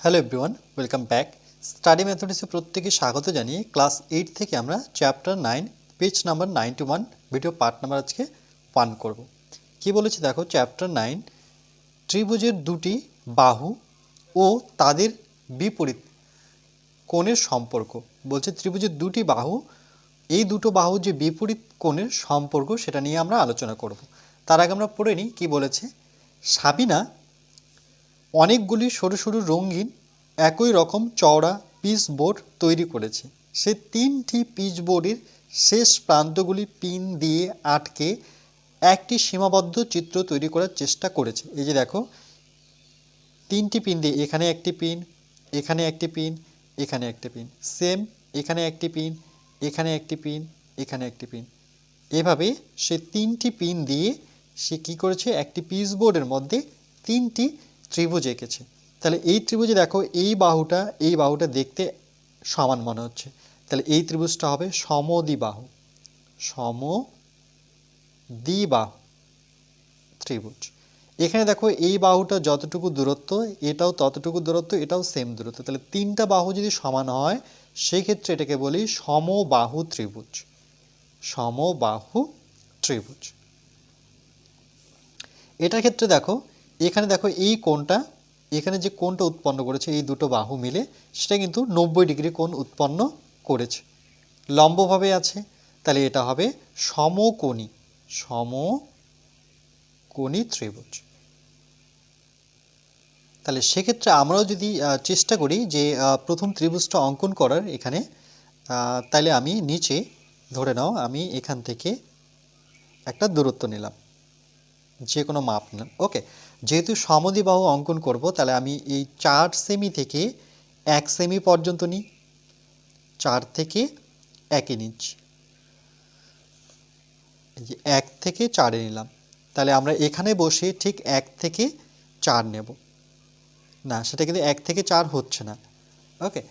Hello everyone welcome back study ম্যাথমেটিক্সে প্রত্যেকে স্বাগত জানিয়ে ক্লাস এইট থেকে আমরা chapter nine page number ninety one video part number আজকে ওয়ান করব। কি বলেছে দেখো? চ্যাপ্টার নাইন ত্রিভুজের দুটি বাহু ও তাদের বিপরীত কোণের সম্পর্ক। বলছে ত্রিভুজের দুটি বাহু, এই দুটো বাহু যে বিপরীত কোণের সম্পর্ক, সেটা নিয়ে আমরা আলোচনা করব। তার আগে আমরা পড়ে নিই কী বলেছে? সাবিনা অনেকগুলি সরু সরু রঙিন একই রকম চওড়া পিচ বোর্ড তৈরি করেছে। সে তিনটি পিচ বোর্ডের শেষ প্রান্তগুলি পিন দিয়ে আটকে একটি সীমাবদ্ধ চিত্র তৈরি করার চেষ্টা করেছে। এই যে দেখো, তিনটি পিন দিয়ে এখানে একটি পিন, এখানে একটি পিন, এখানে একটি পিন। সেম, এখানে একটি পিন, এখানে একটি পিন, এখানে একটি পিন। এভাবে সে তিনটি পিন দিয়ে সে কী করেছে, একটি পিস বোর্ডের মধ্যে তিনটি ত্রিভুজ এঁকেছে। তাহলে এই ত্রিভুজে দেখো এই বাহুটা এই বাহুটা দেখতে সমান মনে হচ্ছে। তাহলে এই ত্রিভুজটা হবে সমদ্বিবাহু। সমদ্বিবাহু ত্রিভুজ। এখানে দেখো এই বাহুটা যতটুকু দূরত্ব, এটাও ততটুকু দূরত্ব, এটাও সেম দূরত্ব। তাহলে তিনটা বাহু যদি সমান হয়, সেক্ষেত্রে এটাকে বলি সমবাহু ত্রিভুজ। সমবাহু ত্রিভুজ। এটার ক্ষেত্রে দেখো এখানে দেখো এই কোণটা, এখানে যে কোণটা উৎপন্ন করেছে, এই দুটো বাহু মিলে, সেটা কিন্তু নব্বই ডিগ্রি কোণ উৎপন্ন করেছে। লম্বভাবে আছে, তাহলে এটা হবে সমকোণী সমকোণী ত্রিভুজ। তাহলে সেক্ষেত্রে আমরাও যদি চেষ্টা করি যে প্রথম ত্রিভুজটা অঙ্কন করার এখানে তাহলে আমি নিচে ধরে নাও, আমি এখান থেকে একটা দূরত্ব নিলাম, যে কোনো মাপ নিলাম। ওকে যেহেতু সমদ্বিবাহু অঙ্কন করব, তাহলে আমি এই চার সেমি থেকে এক সেমি পর্যন্ত নিই। চার থেকে একে যে এক থেকে চারে নিলাম। তাহলে আমরা এখানে বসে ঠিক এক থেকে চার নেব। না, সেটা কিন্তু এক থেকে চার হচ্ছে না। ওকে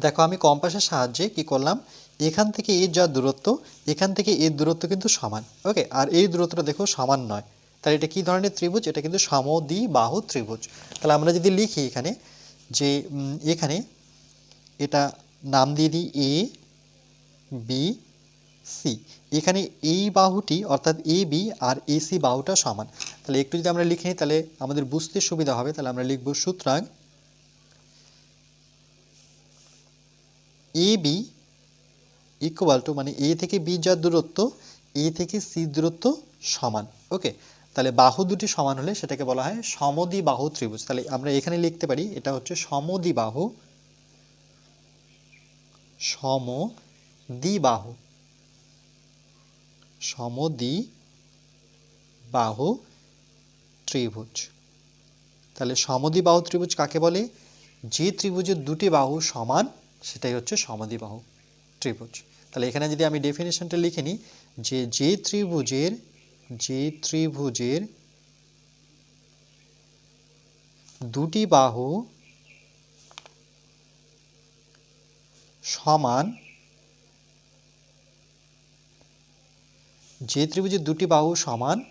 দেখো, আমি কম্পাসের সাহায্যে কি করলাম? এখান থেকে এর যা দূরত্ব, এখান থেকে এর দূরত্ব কিন্তু সমান। ওকে আর এই দূরত্বটা দেখো সমান নয়। তাহলে এটা কী ধরনের ত্রিভুজ? এটা কিন্তু সমদ্বিবাহু ত্রিভুজ। তাহলে আমরা যদি লিখি এখানে যে এখানে এটা নাম দিয়ে দিই এ বি সি এখানে এই বাহুটি, অর্থাৎ A B R A C বাহুটা সমান। তাহলে একটু যদি আমরা লিখে নিই, তাহলে আমাদের বুঝতে সুবিধা হবে। তাহলে আমরা লিখব সুতরাং এ বি ইকুয়াল টু মানে এ থেকে বি যার দূরত্ব এ থেকে সি দূরত্ব সমান। ওকে তাহলে বাহু দুটি সমান হলে সেটাকে বলা হয় সমদি বাহু ত্রিভুজ। তাহলে আমরা এখানে লিখতে পারি, এটা হচ্ছে সমদ্বিবাহু সমদ্বিবাহু সমদ্বিবাহু ত্রিভুজ। তাহলে সমদি বাহু ত্রিভুজ কাকে বলে? যে ত্রিভুজের দুটি বাহু সমান, সেটাই হচ্ছে সমদ্বিবাহু ত্রিভুজ। তাহলে এখানে যদি আমি ডেফিনেশনটা লিখে নিই, যে যে ত্রিভুজের যে ত্রিভুজের দুটি বাহু সমান, যে ত্রিভুজের দুটি বাহু সমান,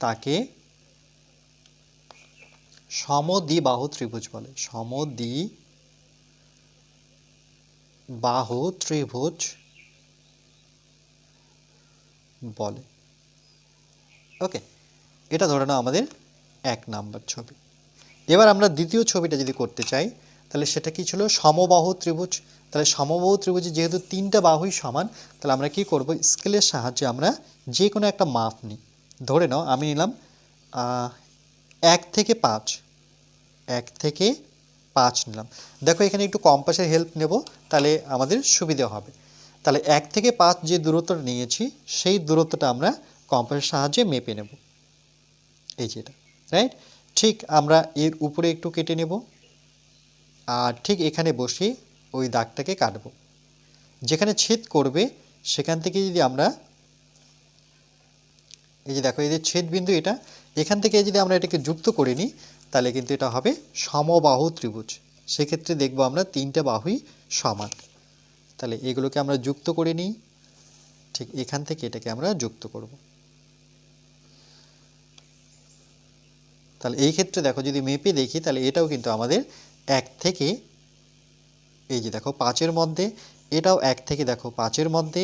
তাকে সমদ্বিবাহু ত্রিভুজ বলে। সমদ্বি বাহু ত্রিভুজ বলে। ওকে এটা ধরে নাও আমাদের এক নাম্বার ছবি। এবার আমরা দ্বিতীয় ছবিটা যদি করতে চাই, তাহলে সেটা কি ছিল? সমবাহু ত্রিভুজ। তাহলে সমবাহু ত্রিভুজে যেহেতু তিনটা বাহুই সমান, তাহলে আমরা কি করব? স্কেলের সাহায্যে আমরা যে কোনো একটা মাপ নিই। ধরে নাও আমি নিলাম এক থেকে পাঁচ। এক থেকে পাঁচ নিলাম। দেখো এখানে একটু কম্পাসের হেল্প নেব, তাহলে আমাদের সুবিধা হবে। তাহলে এক থেকে পাঁচ যে দূরত্বটা নিয়েছি, সেই দূরত্বটা আমরা কম্পাসের সাহায্যে মেপে নেব। এই যে এটা রাইট ঠিক আমরা এর উপরে একটু কেটে নেব আর ঠিক এখানে বসে ওই দাগটাকে কাটব। যেখানে ছেদ করবে সেখান থেকে যদি আমরা এই যে দেখো, এই যে ছেদ বিন্দু এটা, এখান থেকে যদি আমরা এটাকে যুক্ত করে নিই, তাহলে কিন্তু এটা হবে সমবাহু ত্রিভুজ। সেক্ষেত্রে দেখব আমরা তিনটা বাহুই সমান। তাহলে এগুলোকে আমরা যুক্ত করে নিই, ঠিক এখান থেকে এটাকে আমরা যুক্ত করব। তাহলে এই ক্ষেত্রে দেখো যদি মেপে দেখি, তাহলে এটাও কিন্তু আমাদের এক থেকে, এই যে দেখো পাঁচের মধ্যে, এটাও এক থেকে দেখো পাঁচের মধ্যে,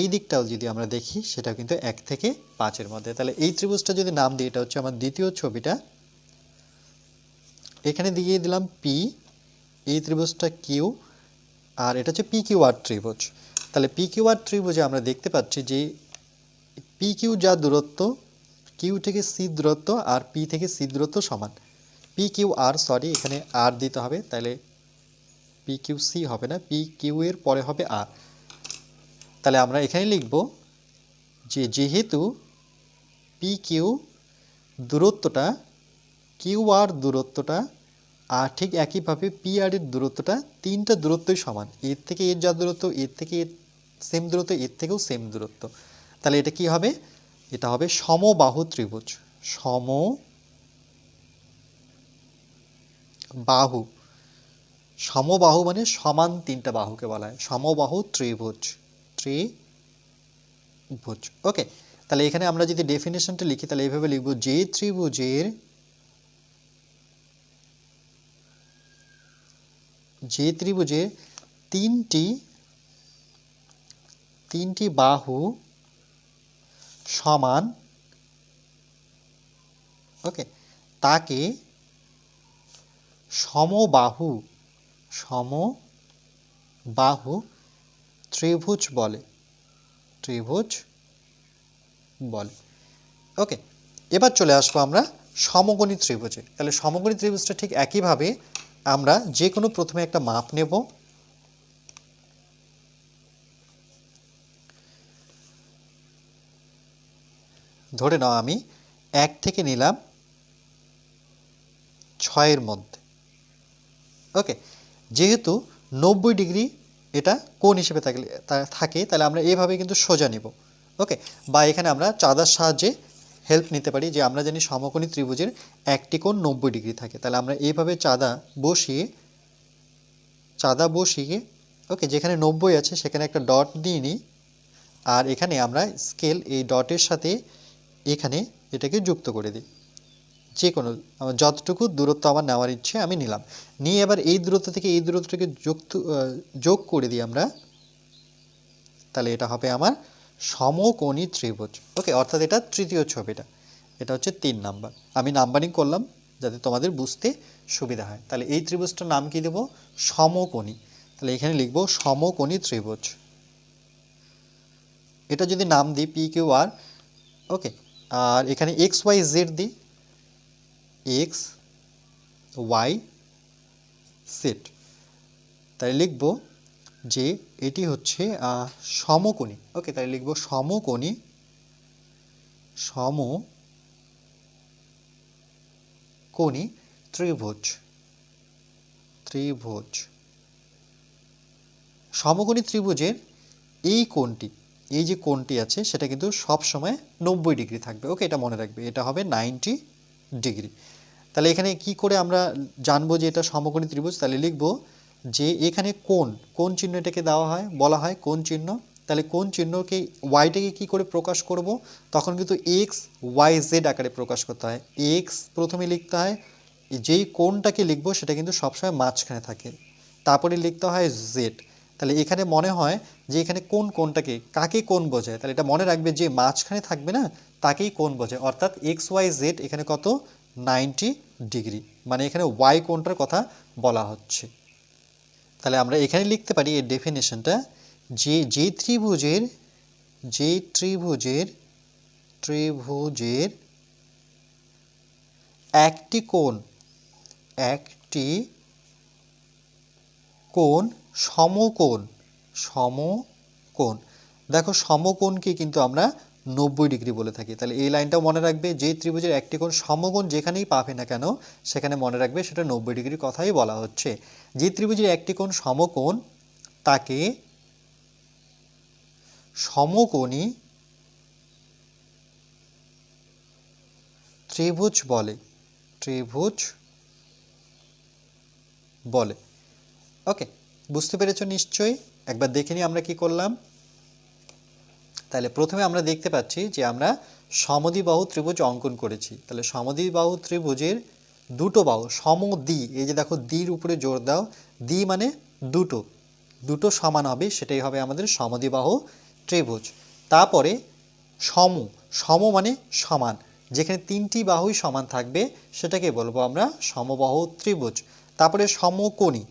এই দিকটাও যদি আমরা দেখি, সেটাও কিন্তু এক থেকে পাঁচের মধ্যে। তাহলে এই ত্রিভুজটা যদি নাম দিই, এটা হচ্ছে আমার দ্বিতীয় ছবিটা। এখানে দিয়ে দিলাম পি এই ত্রিভুজটা কিউ আর এটা হচ্ছে পি কিউ আর ত্রিভুজ। তাহলে পি কিউ আর ত্রিভুজে আমরা দেখতে পাচ্ছি যে পি কিউ যা দূরত্ব কিউ থেকে সি দূরত্ব আর পি থেকে সি দূরত্ব সমান। পি কিউ আর সরি এখানে আর দিতে হবে, তাহলে পি কিউ সি হবে না পি কিউ এর পরে হবে আর তাহলে আমরা এখানে লিখব যে যেহেতু পি কিউ দূরত্বটা কিউ আর দূরত্বটা, আর ঠিক একইভাবে পি আর এর দূরত্বটা তিনটা দূরত্বই সমান। এর থেকে এর যা দূরত্ব, এর থেকে এর সেম দূরত্ব, এর থেকেও সেম দূরত্ব। তাহলে এটা কি হবে? এটা হবে সমবাহু ত্রিভুজ। সম বাহু। সমবাহু মানে সমান তিনটা বাহুকে বলা হয়। সমবাহু ত্রিভুজ। ত্রিভুজ। ওকে তাহলে এখানে আমরা যদি ডেফিনেশনটা লিখি, তাহলে এইভাবে লিখব, যে ত্রিভুজের, যে ত্রিভুজে তিনটি তিনটি বাহু সমান ওকে তাকে সমবাহু সমবাহু ত্রিভুজ বলে ত্রিভুজ বলে ওকে এবার চলে আসব আমরা সমগণী ত্রিভুজে, তাহলে সমগণী ত্রিভুজটা ঠিক একইভাবে আমরা যে কোনো প্রথমে একটা মাপ নেব ধরে নাও আমি এক থেকে নিলাম ছয়ের মধ্যে। ওকে, যেহেতু নব্বই ডিগ্রি এটা কোন হিসেবে থাকলে থাকে, তাহলে আমরা এইভাবে কিন্তু সোজা নেব। ওকে, বা এখানে আমরা চাঁদার সাহায্যে হেল্প নিতে পারি যে আমরা জানি সমকোণী ত্রিভুজের একটি কোণ নব্বই ডিগ্রি থাকে। তাহলে আমরা এইভাবে চাঁদা বসিয়ে চাঁদা বসিয়ে, ওকে, যেখানে নব্বই আছে সেখানে একটা ডট দিয়ে নিই। আর এখানে আমরা স্কেল এই ডটের সাথে এখানে এটাকে যুক্ত করে দিই। যে কোনো আমার যতটুকু দূরত্ব আমার নেওয়ার ইচ্ছে আমি নিলাম। নিয়ে এবার এই দূরত্ব থেকে এই দূরত্বটাকে যুক্ত যোগ করে দিই আমরা। তাহলে এটা হবে আমার সমকোণী ত্রিভুজ। ওকে, অর্থাৎ এটা তৃতীয় ছবিটা এটা। হচ্ছে তিন নাম্বার। আমি নাম্বারিং করলাম যাতে তোমাদের বুঝতে সুবিধা হয়। তাহলে এই ত্রিভুজটার নাম কি দেব? সমকোণী। তাহলে এখানে লিখব সমকোণী ত্রিভুজ। এটা যদি নাম দিই পি কিউ আর ওকে আর এখানে এক্স ওয়াই জেড দিই এক্স ওয়াই সেট তাই লিখব যে এটি হচ্ছে সমকোণী। ওকে তাই লিখব সমকোণী সমকোণী ত্রিভুজ ত্রিভুজ। সমকোণী ত্রিভুজের এই কোণটি এই যে কোণটি আছে, সেটা কিন্তু সব সময় নব্বই ডিগ্রি থাকবে। ওকে, এটা মনে রাখবে। এটা হবে নাইনটি ডিগ্রি। তাহলে এখানে কি করে আমরা জানব যে এটা সমকোণী ত্রিভুজ? তাহলে লিখব যে এখানে কোন কোন চিহ্ন এটাকে দেওয়া হয়, বলা হয় কোন চিহ্ন। তাহলে কোন চিহ্নকে ওয়াইটাকে কি করে প্রকাশ করব? তখন কিন্তু এক্স ওয়াই জেড আকারে প্রকাশ করতে হয়। এক্স প্রথমে লিখতে হয়, যেই কোনটাকে লিখব সেটা কিন্তু সবসময় মাঝখানে থাকে। তারপরে লিখতে হয় জেড তাহলে এখানে মনে হয় যে এখানে কোন কোনটাকে কাকে কোন বোঝায়? তাহলে এটা মনে রাখবে যে মাঝখানে থাকবে না, তাকেই কোন বোঝায়। অর্থাৎ এক্স ওয়াই জেড এখানে কত? Ninety degree. মানে এখানে ওয়াই কোনটার কথা বলা হচ্ছে। তাহলে আমরা এখানে লিখতে পারি এর ডেফিনেশনটা যে যে ত্রিভুজের যে ত্রিভুজের ত্রিভুজের একটি কোণ একটি কোণ সমকোণ সমকোণ। দেখো সমকোণকে কিন্তু আমরা নব্বই ডিগ্রি বলে থাকি। তাহলে এই লাইনটাও মনে রাখবে, যে ত্রিভুজের একটি কোণ সমকোণ যেখানেই পাবে না কেন, সেখানে মনে রাখবে সেটা নব্বই ডিগ্রির কথাই বলা হচ্ছে। যে ত্রিভুজের একটি কোণ সমকোণ, তাকে সমকোণী ত্রিভুজ বলে ত্রিভুজ বলে। ওকে বুঝতে পেরেছ নিশ্চয়ই? একবার দেখে নিই আমরা কি করলাম। তাহলে প্রথমে আমরা দেখতে পাচ্ছি যে আমরা সমদ্বিবাহু ত্রিভুজ অঙ্কন করেছি। তাহলে সমদ্বিবাহু ত্রিভুজের দুটো বাহু, সমদ্বি, এই যে দেখো দির উপরে জোর দাও, দি মানে দুটো। দুটো সমান হবে, সেটাই হবে আমাদের সমদ্বিবাহু ত্রিভুজ। তারপরে সম সম মানে সমান। যেখানে তিনটি বাহুই সমান থাকবে, সেটাকে বলব আমরা সমবাহু ত্রিভুজ। তারপরে সমকোণী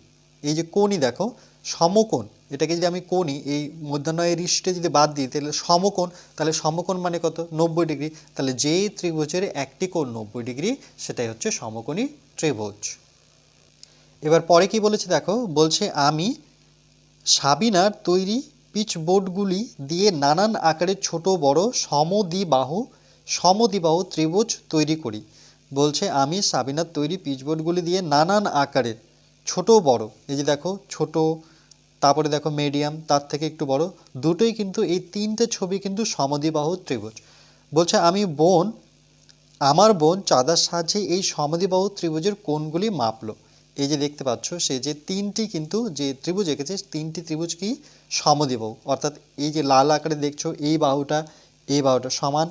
এই যে কোণই দেখো, সমকোণ, এটাকে যদি আমি কোণই, এই মধ্যাহ্নয়ের ইষ্টে যদি বাদ দিই, তাহলে সমকোণ তাহলে সমকোণ মানে কত? নব্বই ডিগ্রি। তাহলে যে ত্রিভুজের একটি কোণ নব্বই ডিগ্রি, সেটাই হচ্ছে সমকোণী ত্রিভুজ। এবার পরে কি বলেছে দেখো? বলছে, আমি সাবিনার তৈরি পিচ বোর্ডগুলি দিয়ে নানান আকারের ছোট, বড় সমদ্বিবাহু সমদ্বিবাহু ত্রিভুজ তৈরি করি। বলছে, আমি সাবিনার তৈরি পিচবোর্ডগুলি দিয়ে নানান আকারের ছোট বড়। এই যে দেখো, ছোট, তারপরে দেখো মিডিয়াম তার থেকে একটু বড়। দুটোই কিন্তু, এই তিনটে ছবি কিন্তু সমদিবাহু ত্রিভুজ। বলছে, আমি বোন, আমার বোন চাঁদার সাহায্যে এই সমদিবাহু ত্রিভুজের কোণগুলি মাপলো। এই যে দেখতে পাচ্ছ, সে যে তিনটি কিন্তু, যে ত্রিভুজ এঁকেছে, তিনটি ত্রিভুজ কি? সমদ্বিবাহু। অর্থাৎ এই যে লাল আকারে দেখছ, এই বাহুটা এই বাহুটা সমান,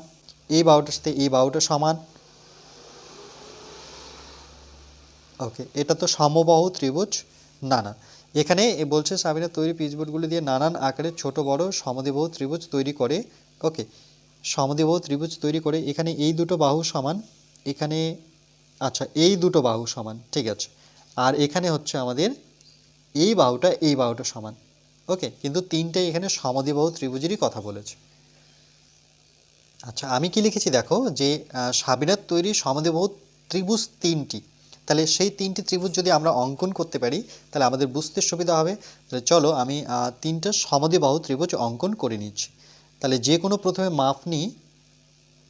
এই বাহুটার সাথে এই বাহুটা সমান। ওকে এটা তো সমবাহু ত্রিভুজ না না এখানে বলছে সাবিনা, তৈরি পিচবোর্ডগুলি দিয়ে নানান আকারের ছোট, বড়, সমদ্বিবাহু ত্রিভুজ তৈরি করে। ওকে সমদ্বিবাহু ত্রিভুজ তৈরি করে, এখানে এই দুটো বাহু সমান, এখানে আচ্ছা এই দুটো বাহু সমান, ঠিক আছে। আর এখানে হচ্ছে আমাদের এই বাহুটা এই বাহুটা সমান। ওকে কিন্তু তিনটে এখানে সমদ্বিবাহু ত্রিভুজেরই কথা বলেছে। আচ্ছা আমি কি লিখেছি দেখো যে সাবিনার তৈরি সমদ্বিবাহু ত্রিভুজ তিনটি। তাহলে সেই তিনটি ত্রিভুজ যদি আমরা অঙ্কন করতে পারি, তাহলে আমাদের বুঝতে সুবিধা হবে। তাহলে চলো আমি তিনটা সমদ্বিবাহু ত্রিভুজ অঙ্কন করে নিচ্ছি। তাহলে যে কোনো প্রথমে মাপ নিই।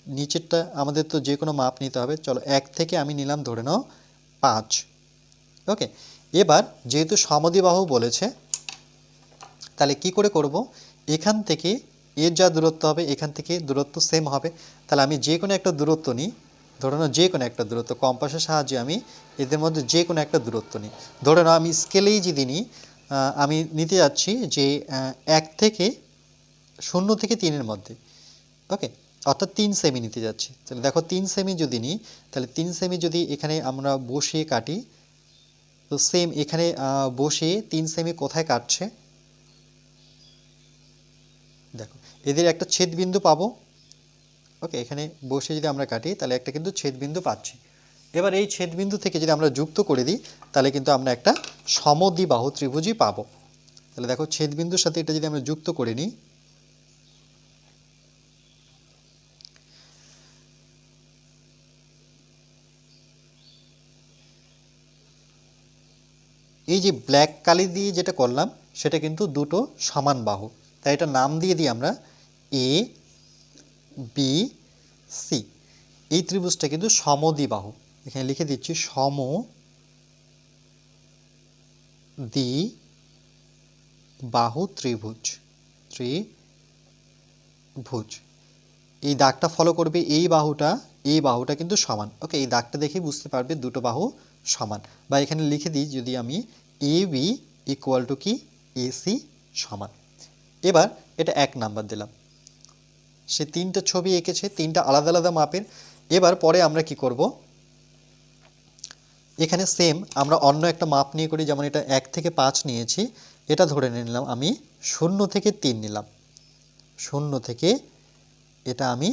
নিচেরটা আমাদের তো যে কোনো মাপ নিতে হবে। চলো এক থেকে আমি নিলাম ধরে নাও পাঁচ। ওকে, এবার যেহেতু সমদ্বিবাহু বলেছে, তাহলে কি করে করব? এখান থেকে এর যা দূরত্ব হবে, এখান থেকে দূরত্ব সেম হবে। তাহলে আমি যে কোনো একটা দূরত্ব নিই। ধরে নাও যে কোনো একটা দূরত্ব, কম্পাসের সাহায্যে আমি এদের মধ্যে যে কোনো একটা দূরত্ব নিই। ধরে নাও আমি স্কেলেই যদি নিই আমি নিতে যাচ্ছি যে এক থেকে শূন্য থেকে তিনের মধ্যে। ওকে? অর্থাৎ তিন সেমি নিতে যাচ্ছি। তাহলে দেখো তিন সেমি যদি নিই, তাহলে তিন সেমি যদি এখানে আমরা বসিয়ে কাটি, তো সেম এখানে বসে তিন সেমি কোথায় কাটছে? দেখো, এদের একটা ছেদবিন্দু পাবো। ওকে এখানে বসে যদি আমরা কাটি, তাহলে একটা কিন্তু ছেদবিন্দু পাচ্ছি। এবার এই ছেদবিন্দু থেকে যদি আমরা যুক্ত করে দিই, তাহলে কিন্তু আমরা একটা সমদ্বিবাহু ত্রিভুজই পাবো। তাহলে দেখো ছেদবিন্দুর সাথে এটা যদি আমরা যুক্ত করে নিই, এই যে ব্ল্যাক কালি দিয়ে যেটা করলাম, সেটা কিন্তু দুটো সমান বাহু। তাই এটা নাম দিয়ে দিই আমরা এ বি সি এই ত্রিভুজটা কিন্তু সমদ্বিবাহু। এখানে লিখে দিচ্ছি সম দ্বি বাহু ত্রিভুজ। ত্রিভুজ। এই দাগটা ফলো করবে এই বাহুটা এই বাহুটা কিন্তু সমান। ওকে এই দাগটা দেখে বুঝতে পারবে দুটো বাহু সমান। বা এখানে লিখে দিই, যদি আমি এ বি ইকুয়াল টু কি? এসি সমান। এবার এটা এক নাম্বার দিলাম। সে তিনটা ছবি এঁকেছে, তিনটা আলাদা আলাদা মাপের। এবার পরে আমরা কি করব? এখানে সেম আমরা অন্য একটা মাপ নিয়ে করি, যেমন এটা এক থেকে পাঁচ নিয়েছি। এটা ধরে নিলাম আমি শূন্য থেকে তিন নিলাম। শূন্য থেকে এটা আমি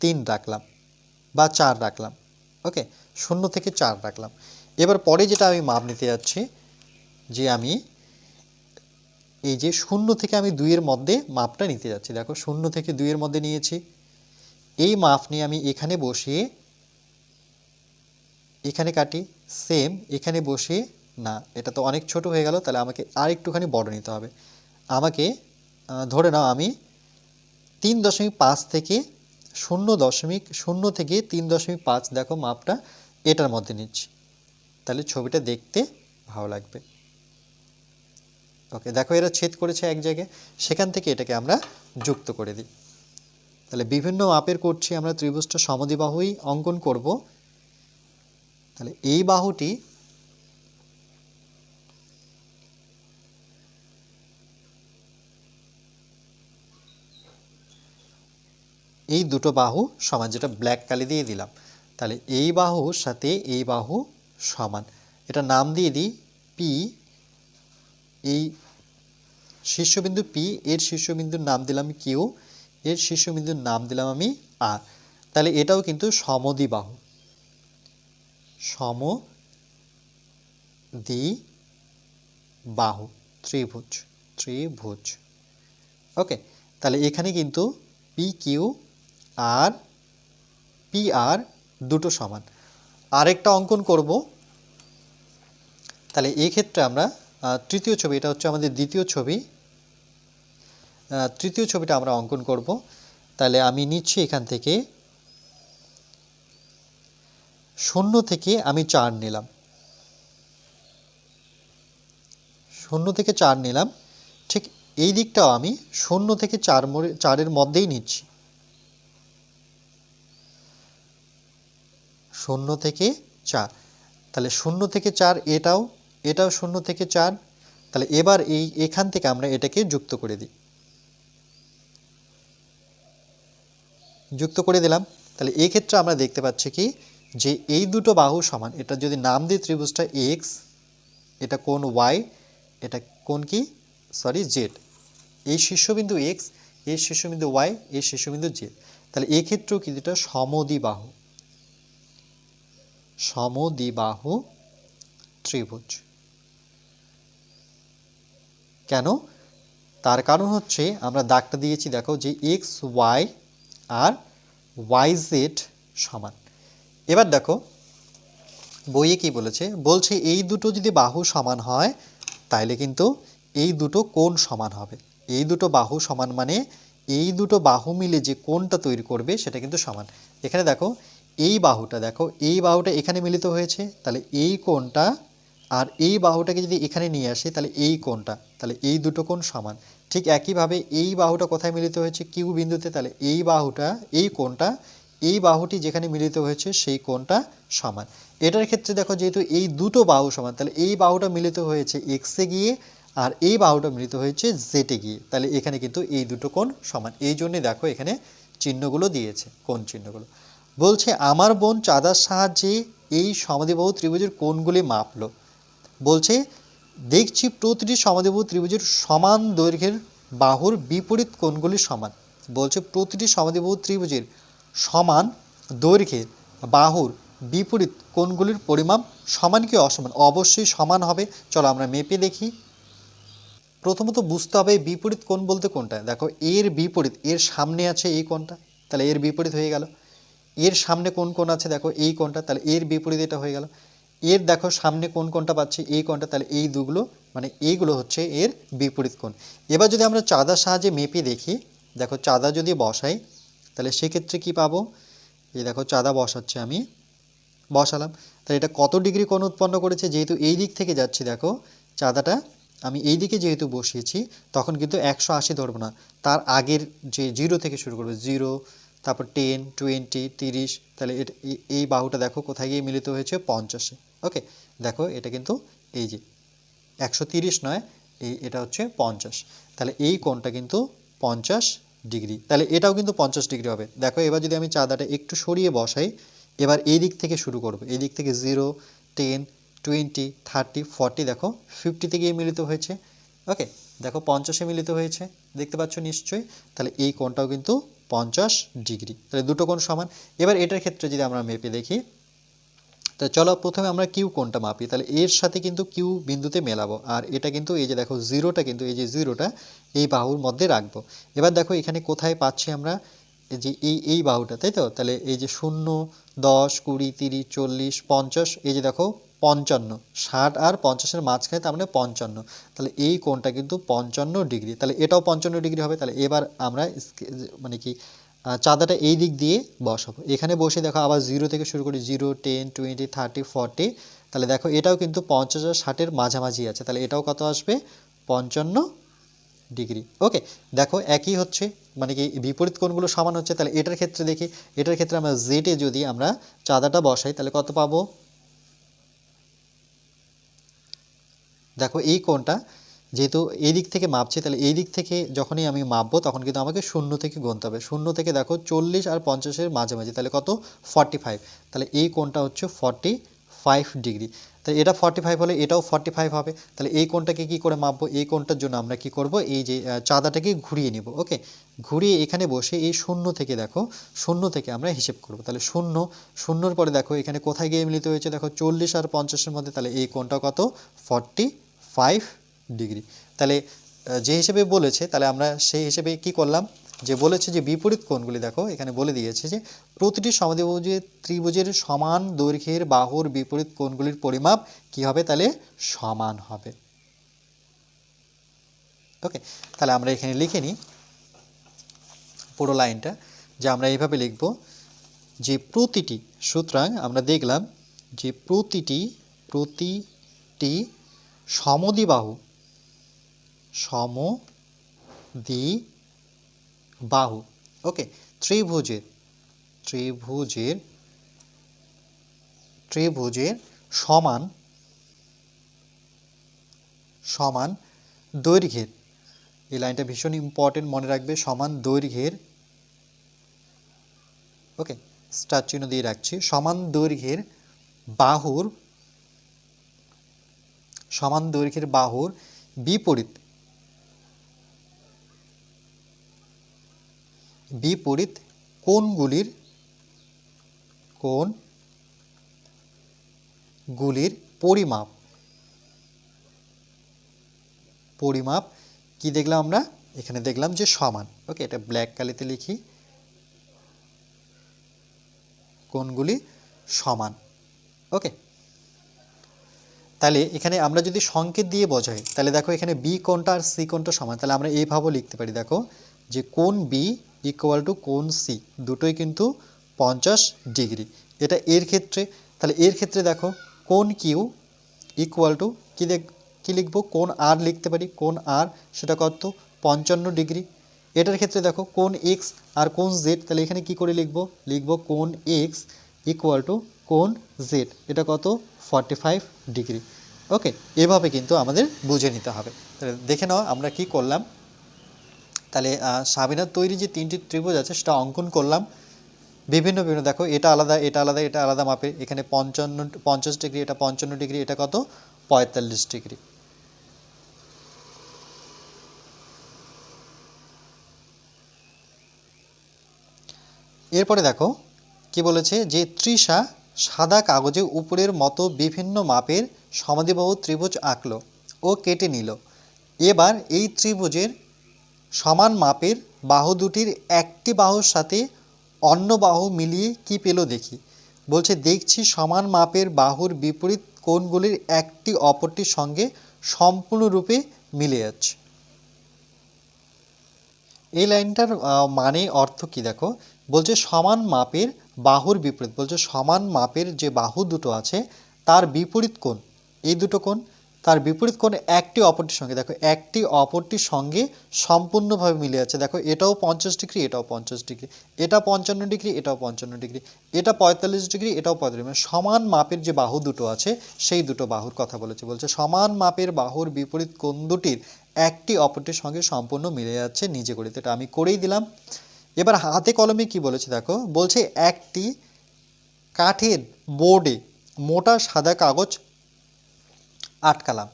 তিন রাখলাম বা চার রাখলাম ওকে শূন্য থেকে চার রাখলাম। এবার পরে যেটা আমি মাপ নিতে যাচ্ছি, যে আমি এই যে শূন্য থেকে আমি দুইয়ের মধ্যে মাপটা নিতে যাচ্ছি, দেখো শূন্য থেকে দুইয়ের মধ্যে নিয়েছি। এই মাপ নিয়ে আমি এখানে বসিয়ে, এখানে কাটি সেম এখানে বসিয়ে, না, এটা তো অনেক ছোট হয়ে গেল, তাহলে আমাকে আর একটুখানি বড় নিতে হবে। আমাকে ধরে নাও আমি তিন দশমিক পাঁচ থেকে শূন্য দশমিক, শূন্য থেকে তিন দশমিক পাঁচ, দেখো মাপটা এটার মধ্যে নিচ্ছি। তাহলে ছবিটা দেখতে ভালো লাগবে। ওকে দেখো এরা ছেদ করেছে এক জায়গায়। সেখান থেকে এটাকে আমরা যুক্ত করে দিই। তাহলে বিভিন্ন মাপের করছি আমরা, ত্রিভুজটা সমদ্বিবাহুই অঙ্কন করব। তাহলে এই বাহুটি এই দুটো বাহু সমান, যেটা ব্ল্যাক কালি দিয়ে দিলাম। তাহলে এই বাহুর সাথে এই বাহু সমান। এটা নাম দিয়ে দিই পি এই শীর্ষবিন্দু পি এর শীর্ষবিন্দুর নাম দিলাম কিউ এর শীর্ষবিন্দুর নাম দিলাম আমি আর তাহলে এটাও কিন্তু সমদ্বিবাহু। সম দ্বি বাহু ত্রিভুজ ত্রিভুজ। ওকে তাহলে এখানে কিন্তু পি কিউ আর পি আর দুটো সমান। আরেকটা অঙ্কন করব। তাহলে এই ক্ষেত্রে আমরা তৃতীয় ছবি, এটা হচ্ছে আমাদের দ্বিতীয় ছবি। তৃতীয় ছবিটা আমরা অঙ্কন করব। তাহলে আমি নিচ্ছি এখান থেকে। শূন্য থেকে আমি চার নিলাম। শূন্য থেকে চার নিলাম। ঠিক এই দিকটাও আমি শূন্য থেকে চার চারের মধ্যেই নিচ্ছি। শূন্য থেকে চার। তাহলে শূন্য থেকে চার এটাও এটাও শূন্য থেকে চার, তাহলে এবার এই, এখান থেকে আমরা এটাকে যুক্ত করে দিই। যুক্ত করে দিলাম, তাহলে এই ক্ষেত্রে আমরা দেখতে পাচ্ছি কি, যে এই দুটো বাহু সমান, এটা যদি নাম দিই ত্রিভুজটা এক্স, এটা কোন ওয়াই, এটা কোন কি? Sorry, Z. এই শীর্ষবিন্দু এক্স, এই শীর্ষবিন্দু ওয়াই, এই শীর্ষবিন্দু জেড। তাহলে এই ক্ষেত্রেও কিন্তু এটা সমদ্বিবাহু সমদ্বিবাহু ত্রিভুজ। কেন? তার কারণ হচ্ছে আমরা দাগটা দিয়েছি, দেখো যে এক্স ওয়াই আর ওয়াই জেড সমান। এবার দেখো, বইয়ে কি বলেছে? বলছে এই দুটো যদি বাহু সমান হয়, তাইলে কিন্তু এই দুটো কোণ সমান হবে। এই দুটো বাহু সমান মানে এই দুটো বাহু মিলে যে কোণটা তৈরি করবে, সেটা কিন্তু সমান। এখানে দেখো, এই বাহুটা, দেখো, এই বাহুটা এখানে মিলিত হয়েছে, তাহলে এই কোণটা আর এই বাহুটাকে যদি এখানে নিয়ে আসি, তাহলে এই কোণটা, তাহলে এই দুটো কোণ সমান। ঠিক একইভাবে এই বাহুটা কোথায় মিলিত হয়েছে? কিউ বিন্দুতে, তাহলে এই বাহুটা, এই কোণটা, এই বাহুটি যেখানে মিলিত হয়েছে, সেই কোণটা সমান। এটার ক্ষেত্রে দেখো, যেহেতু এই দুটো বাহু সমান, তাহলে এই বাহুটা মিলিত হয়েছে এক্সে গিয়ে, আর এই বাহুটা মিলিত হয়েছে জেটে গিয়ে। তাহলে এখানে কিন্তু এই দুটো কোণ সমান। এই জন্যে দেখো, এখানে চিহ্নগুলো দিয়েছে কোন চিহ্নগুলো। বলছে, আমার বোন চাঁদার সাহায্যে এই সমাধিবাহু ত্রিভুজের কোণগুলি মাপলো। বলছে, দেখছি প্রতিটি সমাধিবাহু ত্রিভুজের সমান দৈর্ঘ্যের বাহুর বিপরীত কোণগুলি সমান। বলছে, প্রতিটি সমাধিবাহু ত্রিভুজের সমান দৈর্ঘ্যের বাহুর বিপরীত কোণগুলির পরিমাপ সমান কি অসমান? অবশ্যই সমান হবে। চলো আমরা মেপে দেখি। প্রথমত বুঝতে হবে বিপরীত কোণ বলতে কোনটা। দেখো, এর বিপরীত, এর সামনে আছে এই কোণটা, তাহলে এর বিপরীত হয়ে গেল। এর সামনে কোন কোণ আছে? দেখো, এই কোণটা, তাহলে এর বিপরীত এটা হয়ে গেল। এর দেখো সামনে কোন কোনটা পাচ্ছি? এই কোনটা তাহলে এই দুগুলো মানে এইগুলো হচ্ছে এর বিপরীত কোণ। এবার যদি আমরা চাঁদার সাহায্যে মেপে দেখি, দেখো চাঁদা যদি বসাই, তাহলে সেক্ষেত্রে কি পাবো? এই দেখো চাঁদা বসাচ্ছে আমি, বসালাম। তাহলে এটা কত ডিগ্রি কোণ উৎপন্ন করেছে? যেহেতু এই দিক থেকে যাচ্ছি, দেখো চাঁদাটা, আমি এই দিকে যেহেতু বসিয়েছি, তখন কিন্তু একশো আশি ধরবো না। তার আগের যে জিরো থেকে শুরু করব, জিরো, তারপর টেন, টোয়েন্টি, তিরিশ, তাহলে এই বাহুটা দেখো কোথায় গিয়ে মিলিত হয়েছে? পঞ্চাশে। ওকে, দেখো এটা কিন্তু এই যে একশো নয়, এই এটা হচ্ছে পঞ্চাশ। তাহলে এই কোণটা কিন্তু পঞ্চাশ ডিগ্রি। তাহলে এটাও কিন্তু পঞ্চাশ ডিগ্রি হবে। দেখো এবার যদি আমি চাঁদাটা একটু সরিয়ে বসাই, এবার এই দিক থেকে শুরু করব। এই দিক থেকে zero, ten, twenty, thirty, forty, দেখো ফিফটিতে গিয়ে মিলিত হয়েছে। ওকে, দেখো পঞ্চাশে মিলিত হয়েছে। দেখতে পাচ্ছ নিশ্চয়ই? তাহলে এই কোণটাও কিন্তু পঞ্চাশ ডিগ্রি। তাহলে দুটো কোণ সমান। এবার এটার ক্ষেত্রে যদি আমরা মেপে দেখি তো চলো প্রথমে আমরা কিউ কোনটা মাপি? তাহলে এর সাথে কিন্তু কিউ বিন্দুতে মেলাবো। আর এটা কিন্তু এই যে দেখো জিরোটা কিন্তু এই যে জিরোটা এই বাহুর মধ্যে রাখব। এবার দেখো এখানে কোথায় পাচ্ছি আমরা এই যে এই এই বাহুটা, তাই তো? তাহলে এই যে শূন্য, দশ, কুড়ি, তিরিশ, চল্লিশ, পঞ্চাশ, এই যে দেখো পঞ্চান্ন, ষাট আর পঞ্চাশের মাঝখানে তার মানে পঞ্চান্ন। তাহলে এই কোণটা কিন্তু পঞ্চান্ন ডিগ্রি। তাহলে এটাও পঞ্চান্ন ডিগ্রি হবে। তাহলে এবার আমরা মানে কি চাঁদাটা এই দিক দিয়ে বসাবো। এখানে বসে দেখো আবার জিরো থেকে শুরু করি zero ten twenty thirty forty তাহলে দেখো এটাও কিন্তু পঞ্চাশ আর ষাটের মাঝামাঝি আছে। তাহলে এটাও কত আসবে? পঞ্চান্ন ডিগ্রি। ওকে, দেখো একই হচ্ছে মানে কি বিপরীত কোণগুলো সমান হচ্ছে, তাহলে এটার ক্ষেত্রে দেখি, এটার ক্ষেত্রে আমরা জেটে যদি আমরা চাঁদাটা বসাই, তাহলে কত পাবো? দেখো এই কোণটা যেহেতু এই দিক থেকে মাপছি, তাহলে এই দিক থেকে যখনই আমি মাপবো, তখন কিন্তু আমাকে শূন্য থেকে গুনতে হবে। শূন্য থেকে দেখো চল্লিশ আর পঞ্চাশের মাঝামাঝি, তাহলে কত? ফর্টি ফাইভ তাহলে এই কোণটা হচ্ছে ফর্টি ফাইভ ডিগ্রি তাহলে এটা ফর্টি ফাইভ হলে এটাও ফর্টি ফাইভ হবে। তাহলে এই কোণটাকে কি করে মাপবো? এই কোণটার জন্য আমরা কি করব? এই যে চাঁদাটাকে ঘুরিয়ে নিব ওকে ঘুরিয়ে এখানে বসে এই শূন্য থেকে দেখো, শূন্য থেকে আমরা হিসেব করব। তাহলে শূন্য, শূন্যর পরে দেখো এখানে কোথায় গিয়ে মিলিত হয়েছে? দেখো চল্লিশ আর পঞ্চাশের মধ্যে, তাহলে এই কোণটা কত? Forty five degree. তাহলে যে হিসেবে বলেছে, তাহলে আমরা সেই হিসেবে কি করলাম? যে বলেছে যে বিপরীত কোণগুলি দেখো, এখানে বলে দিয়েছে যে প্রতিটি সমদ্বিভুজের ত্রিভুজের সমান দৈর্ঘ্যের বাহুর বিপরীত কোণগুলির পরিমাপ কি হবে? তাহলে সমান হবে। ওকে তাহলে আমরা এখানে লিখে নিই পুরো লাইনটা, যে আমরা এইভাবে লিখব যে প্রতিটি, সুতরাং আমরা দেখলাম যে প্রতিটি প্রতিটি সমদ্বিবাহু সমদ্বি বাহু। ওকে ত্রিভুজের ত্রিভুজের ত্রিভুজের সমান সমান দৈর্ঘ্যের। এই লাইনটা ভীষণ ইম্পর্টেন্ট মনে রাখবে, সমান দৈর্ঘ্যের। ওকে স্টার চিহ্ন দিয়ে রাখছি। সমান দৈর্ঘ্যের বাহুর, সমান দৈর্ঘ্যের বাহুর বিপরীত। বিপরীত কোণগুলির কোণ গুলির পরিমাপ। পরিমাপ কি দেখলাম আমরা? এখানে দেখলাম যে সমান। ওকে, এটা ব্ল্যাক কালিতে লিখি। কোণগুলি সমান। ওকে, তাহলে এখানে আমরা যদি সংকেত দিয়ে বোঝাই, তাহলে দেখো এখানে বি কোণটা আর সি কোণটা সমান। তাহলে আমরা এইভাবেও লিখতে পারি। দেখো যে কোন বি ইকুয়াল টু কোণ সি দুটোই কিন্তু পঞ্চাশ ডিগ্রি। এটা এর ক্ষেত্রে, তাহলে এর ক্ষেত্রে দেখো, কোণ কিউ ইকুয়াল টু কী দেখ, কী লিখব? কোণ আর লিখতে পারি। কোণ আর সেটা কত? পঞ্চান্ন ডিগ্রি। এটার ক্ষেত্রে দেখো, কোণ এক্স আর কোণ জেড তাহলে এখানে কি করে লিখব? লিখব কোণ এক্স ইকুয়াল টু কোণ জেড এটা কত? Forty five degree. ওকে এভাবে কিন্তু আমাদের বুঝে নিতে হবে। তাহলে দেখে নাও আমরা কি করলাম। তাহলে সাবিনার তৈরি যে তিনটি ত্রিভুজ আছে সেটা অঙ্কন করলাম। বিভিন্ন বিভিন্ন, দেখো, এটা আলাদা এটা আলাদা এটা আলাদা মাপে এখানে পঞ্চান্ন, পঞ্চাশ ডিগ্রি, এটা পঞ্চান্ন ডিগ্রি, এটা কত? পঁয়তাল্লিশ ডিগ্রি। এরপরে দেখো, কি বলেছে যে তৃষা সাদা কাগজে উপরের মতো বিভিন্ন মাপের সমাধিবাহু ত্রিভুজ আঁকলো ও কেটে নিল। এবার এই ত্রিভুজের সমান মাপের বাহু দুটির একটি বাহুর সাথে অন্য বাহু মিলিয়ে কি পেল দেখি। বলছে, দেখছি সমান মাপের বাহুর বিপরীত কোণগুলির একটি অপরটির সঙ্গে সম্পূর্ণরূপে মিলে যাচ্ছে এই লাইনটার মানে অর্থ কি দেখো? বলছে, সমান মাপের বাহুর বিপরীত, বলছে, সমান মাপের যে বাহু দুটো আছে, তার বিপরীত কোণ, এই দুটো কোণ তার বিপরীত কোণ একটি অপরটির সঙ্গে। দেখো, একটি অপরটির সঙ্গে সম্পূর্ণভাবে মিলে আছে দেখো, এটাও পঞ্চাশ ডিগ্রি, এটাও পঞ্চাশ ডিগ্রি, এটা পঞ্চান্ন ডিগ্রি, এটাও পঞ্চান্ন ডিগ্রি, এটা পঁয়তাল্লিশ ডিগ্রি, এটাও পঁয়তাল্লিশ মানে সমান মাপের যে বাহু দুটো আছে, সেই দুটো বাহুর কথা বলেছে। বলছে, সমান মাপের বাহুর বিপরীত কোণ দুটির একটি অপরটির সঙ্গে সম্পূর্ণ মিলে যাচ্ছে নিজে করে এটা আমি করেই দিলাম। এবার হাতে কলমে কি বলেছে দেখো? বলছে, একটি কাঠের বোর্ডে মোটা সাদা কাগজ আটকালাম।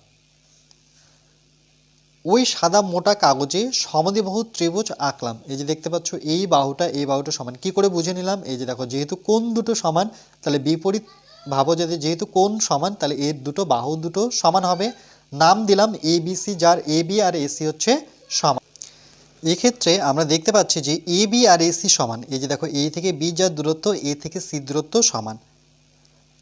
ওই সাদা মোটা কাগজে সমদ্বিবাহু ত্রিভুজ আঁকলাম। এই যে দেখতে পাচ্ছ, এই বাহুটা এই বাহুটা সমান। কি করে বুঝে নিলাম? এই যে দেখো, যেহেতু কোন দুটো সমান, তাহলে বিপরীত ভাবো যদি যেহেতু কোন সমান, তাহলে এর দুটো বাহু দুটো সমান হবে। নাম দিলাম এ বি সি যার এ বি আর এসি হচ্ছে সমান। এক্ষেত্রে আমরা দেখতে পাচ্ছি যে এ বি আর এসি সমান। এই যে দেখো এ থেকে বি যার দূরত্ব এ থেকে সি দূরত্ব সমান।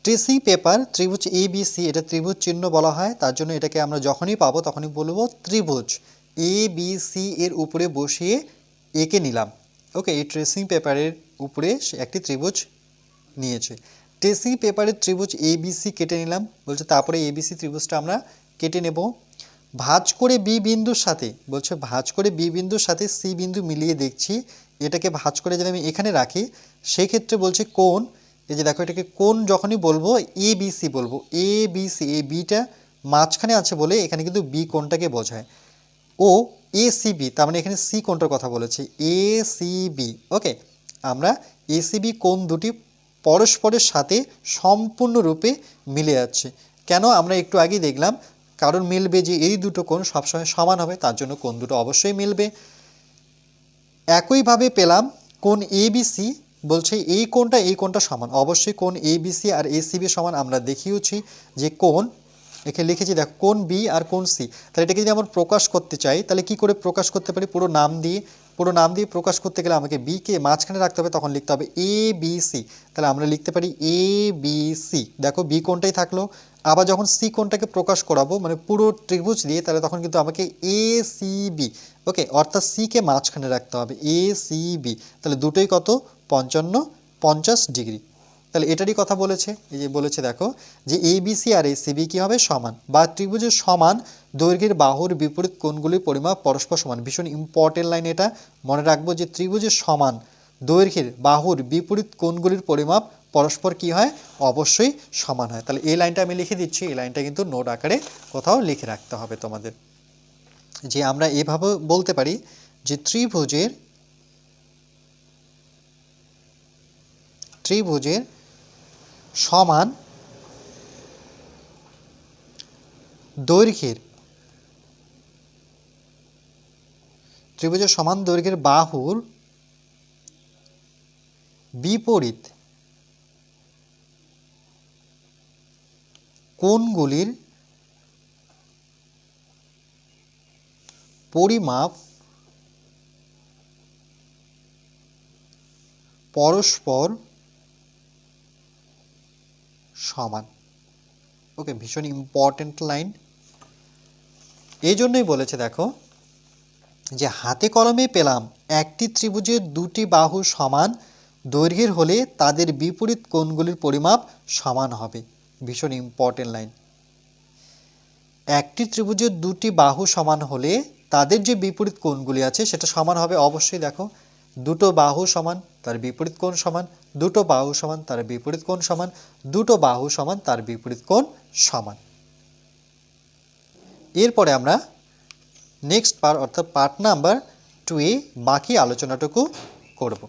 ট্রেসিং পেপার, ত্রিভুজ এ বি সি এটা ত্রিভুজ চিহ্ন বলা হয়, তার জন্য এটাকে আমরা যখনই পাবো তখনই বলব ত্রিভুজ। এ বি সি এর উপরে বসিয়ে একে নিলাম। ওকে এই ট্রেসিং পেপারের উপরে একটি ত্রিভুজ নিয়েছে। ট্রেসিং পেপারের ত্রিভুজ এ বি সি কেটে নিলাম। বলছে তারপরে এ বি সি ত্রিভুজটা আমরা কেটে নেব। ভাঁজ করে বি বিন্দুর সাথে, বলছে ভাঁজ করে বি বিন্দুর সাথে সি বিন্দু মিলিয়ে দেখছি, এটাকে ভাঁজ করে যদি আমি এখানে রাখি, সেক্ষেত্রে বলছে কোন এই যে দেখো এটাকে কোন যখনই বলব এ বি সি বলব এ বি সি এই বিটা মাঝখানে আছে বলে এখানে কিন্তু বি কোনটাকে বোঝায়? ও এ সি বি তার মানে এখানে সি কোনটার কথা বলেছে? এ সি বি ওকে আমরা এ সি বি কোণ দুটি পরস্পরের সাথে সম্পূর্ণরূপে মিলে যাচ্ছে। কেন? আমরা একটু আগেই দেখলাম কারণ মিলবে যে এই দুটো কোণ সবসময় সমান হবে, তার জন্য কোন দুটো অবশ্যই মিলবে। একইভাবে পেলাম কোণ এবিসি বলছে এই কোণটা এই কোণটা সমান। অবশ্যই কোন কোণ এবিসি আর এ এসিবি সমান আমরা দেখিয়েছি যে কোণ এখানে লিখেছি দেখো কোন বি আর কোন সি তাহলে এটাকে যদি আমরা প্রকাশ করতে চাই, তাহলে কি করে প্রকাশ করতে পারি? পুরো নাম দিয়ে, পুরো নাম দিয়ে প্রকাশ করতে গেলে আমাকে বিকে মাঝখানে রাখতে হবে, তখন লিখতে হবে এ বি সি তাহলে আমরা লিখতে পারি এ বি সি দেখো বি কোনটাই থাকল। আবার যখন সি কোনটাকে প্রকাশ করাবো মানে পুরো ত্রিভুজ দিয়ে, তাহলে তখন কিন্তু আমাকে এ সি বি ওকে অর্থাৎ সিকে মাঝখানে রাখতে হবে এ সি বি তাহলে দুটোই কত? পঞ্চান্ন, পঞ্চাশ ডিগ্রি। তাহলে এটারই কথা বলেছে, এই যে বলেছে দেখো, যে এ বিসি আর এসিবি কী হবে? সমান। বা ত্রিভুজের সমান, দৈর্ঘ্যের বাহুর বিপরীত কোণগুলির পরিমাপ পরস্পর সমান। ভীষণ ইম্পর্টেন্ট লাইন এটা। মনে রাখব যে ত্রিভুজের সমান, দৈর্ঘ্যের বাহুর বিপরীত কোণগুলির পরিমাপ পরস্পর কি হয়? অবশ্যই সমান হয়। তাহলে এই লাইনটা আমি লিখে দিচ্ছি। এই লাইনটা কিন্তু নোট আকারে কোথাও লিখে রাখতে হবে তোমাদের। যে আমরা এভাবে বলতে পারি যে ত্রিভুজের ত্রিভুজের সমান দৈর্ঘ্যের ত্রিভুজের সমান দৈর্ঘ্যের বাহুর বিপরীত কোণগুলির পরিমাপ পরস্পর সমান। ওকে ভীষণ ইম্পর্ট্যান্ট লাইন এই জন্যই বলেছে, দেখো, যে হাতে কলমে পেলাম একটি ত্রিভুজের দুটি বাহু সমান, দৈর্ঘ্যের হলে তাদের বিপরীত কোণগুলির পরিমাপ সমান হবে। ভীষণ ইম্পর্টেন্ট লাইন একটি ত্রিভুজের দুটি বাহু সমান হলে তাদের যে বিপরীত কোণগুলি আছে সেটা সমান হবে। অবশ্যই দেখো, দুটো বাহু সমান, তার বিপরীত কোণ সমান দুটো বাহু সমান তার বিপরীত কোণ সমান, দুটো বাহু সমান তার বিপরীত কোণ সমান। এরপরে আমরা নেক্সট পার অর্থাৎ পার্ট নাম্বার টু এ বাকি আলোচনাটুকু করব।